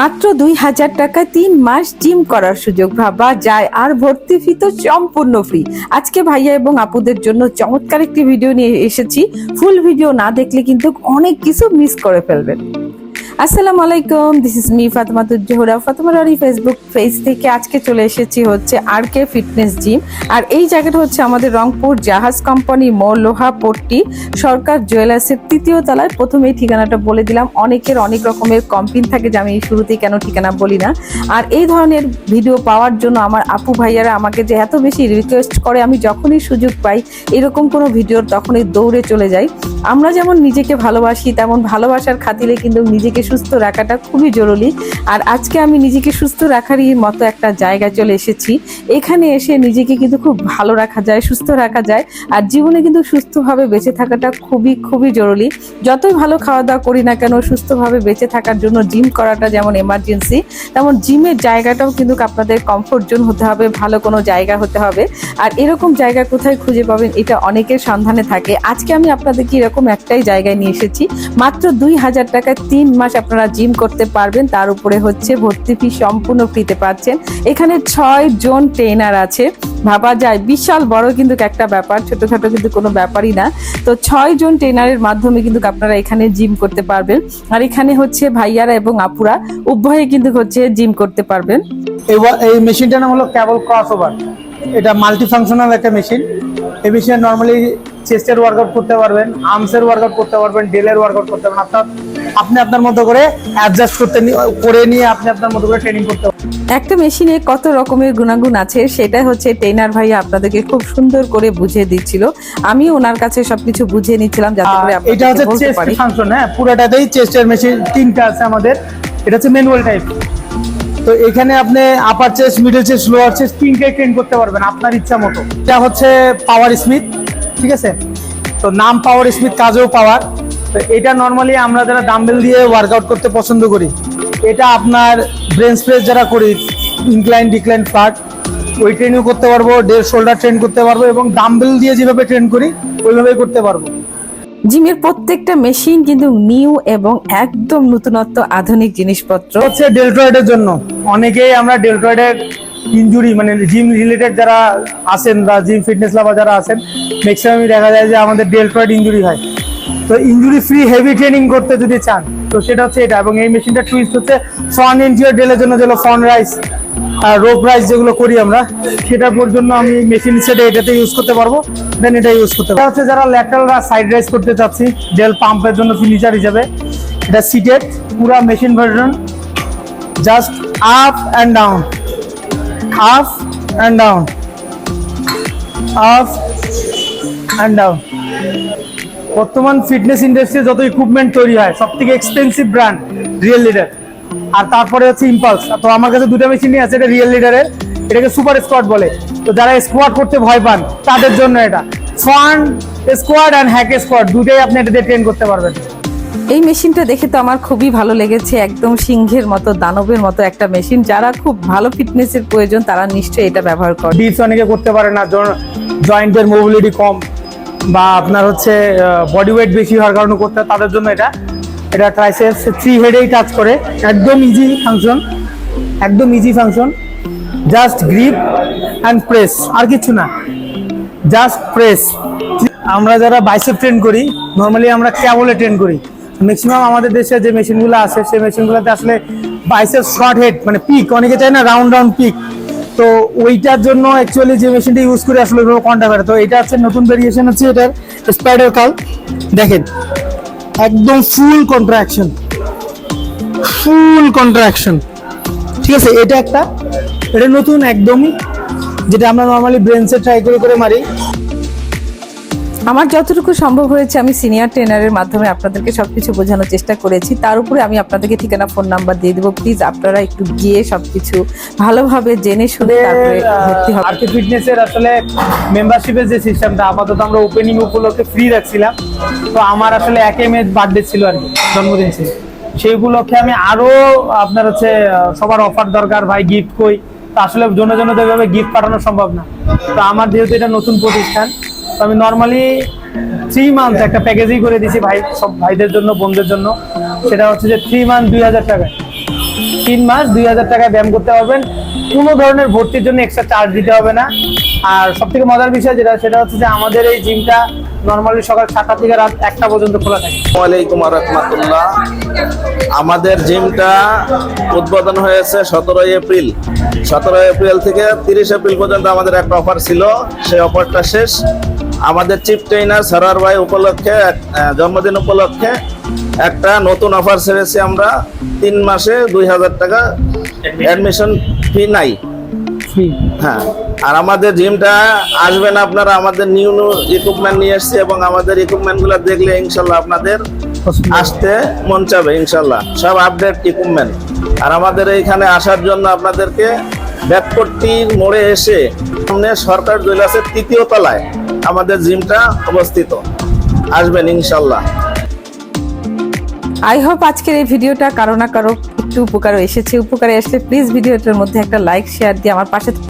মাত্র দুই হাজার টাকায় তিন মাস জিম করার সুযোগ, ভাবা যায়। আর ভর্তি ফি তো সম্পূর্ণ ফ্রি আজকে ভাইয়া এবং আপুদের জন্য চমৎকার একটি ভিডিও নিয়ে এসেছি। ফুল ভিডিও না দেখলে কিন্তু অনেক কিছু মিস করে ফেলবেন। আসসালামু আলাইকুম this is me Fatematuz Zohra. Fatema Rani Facebook page থেকে আজকে চলে এসেছি হচ্ছে আর কে ফিটনেস জিম আর এই জায়গাটা হচ্ছে আমাদের রংপুর জাহাজ কোম্পানি মোড়, লোহা পট্টি, সরকার জুয়েলার্সের তৃতীয় তলায়। প্রথমে এই ঠিকানাটা বলে দিলাম, অনেকের অনেক রকমের কমপ্লেন থাকে যে আমি শুরুতেই কেন ঠিকানা বলি না। আর এই ধরনের ভিডিও পাওয়ার জন্য আমার আপু ভাইয়ারা আমাকে যে এত বেশি রিকোয়েস্ট করে, আমি যখনই সুযোগ পাই, এরকম কোনো ভিডিওর তখনই দৌড়ে চলে যাই। আমরা যেমন নিজেকে ভালোবাসি, তেমন ভালোবাসার খাতিরে কিন্তু নিজেকে সুস্থ রাখাটা খুবই জরুরি। আর আজকে আমি নিজেকে সুস্থ রাখারই মতো একটা জায়গায় চলে এসেছি। এখানে এসে নিজেকে কিন্তু খুব ভালো রাখা যায়, সুস্থ রাখা যায়। আর জীবনে কিন্তু সুস্থভাবে বেঁচে থাকাটা খুবই খুবই জরুরি। যতই ভালো খাওয়া দাওয়া করি না কেন, সুস্থভাবে বেঁচে থাকার জন্য জিম করাটা যেমন এমার্জেন্সি তেমন জিমের জায়গাটাও কিন্তু আপনাদের কমফোর্ট জোন হতে হবে, ভালো কোনো জায়গা হতে হবে। আর এরকম জায়গা কোথায় খুঁজে পাবেন, এটা অনেকের সন্ধানে থাকে। আজকে আমি আপনাদেরকে এরকম একটাই জায়গায় নিয়ে এসেছি। মাত্র দুই হাজার টাকায় তিন মাস আপনারা জিম করতে পারবেন, তার উপরে হচ্ছে ভর্তি ফি সম্পূর্ণ ফ্রিতে পাচ্ছেন। এখানে ছয় জন ট্রেনার আছে। ভাবা যায়, বিশাল বড় কিন্তু একটা ব্যাপার, ছোটখাটো কিন্তু কোনো ব্যাপারই না। তো ছয় জন ট্রেনারের মাধ্যমে কিন্তু আপনারা এখানে জিম করতে পারবেন। আর এখানে হচ্ছে ভাইয়ারা এবং আপুরা উভয়ে কিন্তু হচ্ছে জিম করতে পারবেন। এই মেশিনটার নাম হলো ক্যাবল ক্রস ওভার এটা মাল্টি ফাংশনাল একটা মেশিন। এই মেশিনে নর্মালি চেস্টের ওয়ার্কআউট করতে পারবেন আর্মসের ওয়ার্কআউট করতে পারবেন ডেলের ওয়ার্কআউট করতে পারবেন। আপনার আপনি আপনার মতো করে অ্যাডজাস্ট করতে করে নিয়ে আপনি আপনার মতো করে ট্রেনিং করতে পারবেন। একটা মেশিনে কত রকমের গুণাগুণ আছে সেটা হচ্ছে ট্রেনার ভাইয়া আপনাদেরকে খুব সুন্দর করে বুঝিয়ে দিচ্ছিল। আমি ওনার কাছে সবকিছু বুঝিয়ে নিচ্ছিলাম যাতে করে আর এটা হচ্ছে চেস্ট ফাংশন হ্যাঁ পুরোটাতেই চেস্টের মেশিন তিনটা আছে আমাদের। এটা হচ্ছে ম্যানুয়াল টাইপ তো এখানে আপনি upper chest middle chest lower chest তিনটাই ট্রেন করতে পারবেন আপনার ইচ্ছা মতো। এটা হচ্ছে পাওয়ার স্মিথ ঠিক আছে? তো নাম পাওয়ার স্মিথ কাজেও পাওয়ার তো এটা নর্মালি আমরা যারা ডাম্বেল দিয়ে ওয়ার্কআউট করতে পছন্দ করি এটা আপনার ব্রেন স্প্রেস যারা করি ইনক্লাইন ডিক্লাইন ফ্লাট ওই ট্রেনও করতে পারব ডের শোল্ডার ট্রেন করতে পারব এবং ডাম্বেল দিয়ে যেভাবে ট্রেন করি ওইভাবেই করতে পারব। জিমের প্রত্যেকটা মেশিন কিন্তু নিউ এবং একদম নতুনত্ব আধুনিক জিনিসপত্র। হচ্ছে ডেলট্রয়েডের জন্য। অনেকেই আমরা ডেলটয়েডের ইনজুরি মানে জিম রিলেটেড যারা আছেন বা জিম ফিটনেস লাভার যারা আছেন ম্যাক্সিমামই দেখা যায় যে আমাদের ডেলটয়েড ইনজুরি হয়। তো ইনজুরি ফ্রি হেভি ট্রেনিং করতে যদি চান, তো সেটা হচ্ছে এটা এবং এই মেশিনটা টুইস্ট হচ্ছে ফন ইনজিওর ডেলের জন্য যেগুলো ফন রাইস আর রোপ রাইস যেগুলো করি আমরা, সেটার জন্য আমি মেশিন সেটা এটাতে ইউজ করতে পারব দেন এটা ইউজ করতে পারব। হচ্ছে যারা ল্যাটারাল সাইড রাইস করতে চাচ্ছি ডেল পাম্পের জন্য ফিনিচার হিসাবে। এটা সিটেড পুরা machine version just up and down up and down. Up and down. বর্তমান ফিটনেস ইন্ডাস্ট্রি যত ইকুইপমেন্ট তৈরি হয় সব থেকে এক্সপেন্সিভ ব্র্যান্ড রিয়েল লিডার আর তারপরে হচ্ছে ইম্পালস তো আমার কাছে দুটো মেশিনই আছে, এটা রিয়েল লিডারের এটাকে সুপার স্কোয়াড বলে। তো যারা স্কোয়াড করতে ভয় পান, তাদের জন্য এটা। Front squat and hack squat দুটোই আপনি এটাতে ট্রেন করতে পারবেন। এই মেশিনটা দেখে তো আমার খুবই ভালো লেগেছে, একদম সিংহের মতো, দানবের মতো একটা মেশিন। যারা খুব ভালো ফিটনেসের প্রয়োজন, তারা নিশ্চয়ই এটা ব্যবহার করে। ডিপস অনেকে করতে পারে না জয়েন্টের মোবিলিটি কম বা আপনার হচ্ছে বডি ওয়েট বেশি হওয়ার কারণে করতে তাদের জন্য এটা। এটা ট্রাইসেপস থ্রি হেডেই টাচ করে, একদম ইজি ফাংশন একদম easy function just grip and press আর কিছু না। জাস্ট প্রেস আমরা যারা বাইসেপ ট্রেন করি নর্মালি আমরা ক্যাবলে ট্রেন করি। ম্যাক্সিমাম আমাদের দেশে যে মেশিনগুলো আছে, সেই মেশিনগুলোতে আসলে বাইসেপ শর্ট হেড মানে পিক অনেকে চায় না রাউন্ড রাউন্ড পিক তো ওইটার জন্য অ্যাকচুয়ালি যে মেশিনটা ইউজ করে আসলে ওইভাবে কন্টা করে তো এটা হচ্ছে নতুন ভেরিয়েশন হচ্ছে এটার স্পাইডার কাল দেখেন, একদম ফুল কন্ট্রাকশন ফুল কন্ট্রাকশন ঠিক আছে, এটা একটা, এটা নতুন একদমই, যেটা আমরা নর্মালি ব্রেনসে ট্রাই করে করে মারি। আমার যতটুকু সম্ভব হয়েছে আমি সিনিয়র ট্রেনারের মাধ্যমে আপনাদেরকে সবকিছু বোঝানোর চেষ্টা করেছি। তার উপরে আমি আপনাদেরকে ঠিকানা ফোন নাম্বার দিয়ে দেবো। প্লিজ আপনারা একটু গিয়ে সবকিছু ভালোভাবে জেনে শুনে তারপরে ভর্তি হবে আর ফিটনেসের আসলে মেম্বারশিপের যে সিস্টেমটা আপাতত আমরা ওপেনিং উপলক্ষে ফ্রি রাখছিলাম। তো আমার আসলে এক এম এর বার্থডে ছিল আর কি জন্মদিন ছিল। সেই উপলক্ষে আমি আরও আপনার হচ্ছে সবার অফার দরকার ভাই গিফট কই। তো আসলে জন্য জন্য তো এভাবে গিফট পাঠানো সম্ভব না। তো আমার যেহেতু এটা নতুন প্রতিষ্ঠান আমি নর্মালি থ্রি মান্থ একটা প্যাকেজই করে দিছি ভাই, সব ভাইদের জন্য, বোনদের জন্য। সেটা হচ্ছে যে থ্রি মান্থ দুই হাজার টাকা তিন মাস দুই হাজার টাকায় ব্যায়াম করতে পারবেন। কোনো ধরনের ভর্তির জন্য এক্সট্রা চার্জ দিতে হবে না। আর সব থেকে মজার বিষয় যেটা, সেটা হচ্ছে যে আমাদের এই জিমটা নর্মালি সকাল সাতটা থেকে রাত একটা পর্যন্ত খোলা থাকে। ওয়ালাইকুম রহমতুল্লাহ। আমাদের জিমটা উদ্বোধন হয়েছে সতেরোই এপ্রিল। সতেরোই এপ্রিল থেকে তিরিশ এপ্রিল পর্যন্ত আমাদের একটা অফার ছিল। সেই অফারটা শেষ। আমাদের চিফ ট্রেনার সরার ভাই উপলক্ষে জন্মদিন উপলক্ষে একটা নতুন অফার ছেড়েছি আমরা। তিন মাসে দুই হাজার টাকা অ্যাডমিশন ফি নাই। হ্যাঁ আর আমাদের জিমটা আসবেন আপনারা আমাদের নিউ নিউ ইকুইপমেন্ট নিয়ে এসেছি এবং আমাদের ইকুইপমেন্টগুলো দেখলে ইনশাল্লাহ আপনাদের আসতে মন চাবে ইনশাল্লাহ। সব আপডেট ইকুইপমেন্ট আর আমাদের এইখানে আসার জন্য আপনাদেরকে ব্যাকপট্টির মোড়ে এসে সামনে সরকার জৈলাসের তৃতীয় তলায় আমাদের জিমটা অবস্থিত। আসবেন ইনশাল্লাহ। আই হোপ আজকের এই ভিডিওটা কারও না কারও একটু উপকার এসেছে। উপকারে আসলে প্লিজ ভিডিওটার মধ্যে একটা লাইক শেয়ার দিয়ে আমার পাশে